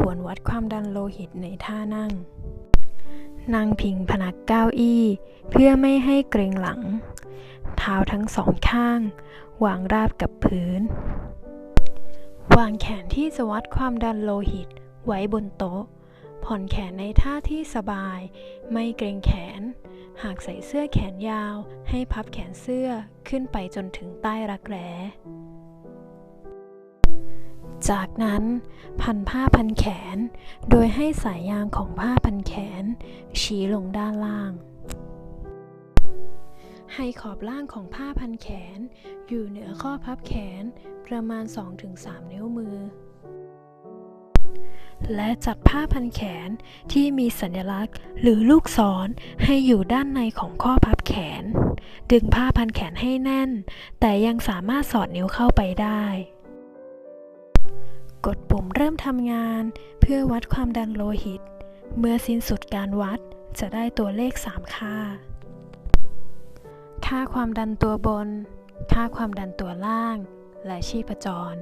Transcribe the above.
ควนวัดความดันโลหิตในท่านั่ง นั่งพิงพนักเก้าอี้ เพื่อไม่ให้เกรงหลัง เท้าทั้งสองข้าง วางราบกับพื้น วางแขนที่จะวัดความดันโลหิตไว้บนโต๊ะ ผ่อนแขนในท่าที่สบาย ไม่เกรงแขน หากใส่เสื้อแขนยาวให้พับแขนเสื้อขึ้นไปจนถึงใต้รักแร้ จากนั้นพันผ้าพันแขน โดยให้สายยางของผ้าพันแขน ชี้ลงด้านล่าง ให้ขอบล่างของผ้าพันแขน อยู่เหนือข้อพับแขนประมาณ 2-3 นิ้วมือ และจัดผ้าพันแขนที่มีสัญลักษณ์หรือลูกศรให้อยู่ด้านในของข้อพับแขน ดึงผ้าพันแขนให้แน่น แต่ยังสามารถสอดนิ้วเข้าไปได้ กดปุ่มเริ่มทำงาน เพื่อวัดความดันโลหิต เมื่อสิ้นสุดการวัดจะได้ตัวเลข 3 ค่า ค่าความดันตัวบน ค่าความดันตัวล่าง และชีพจร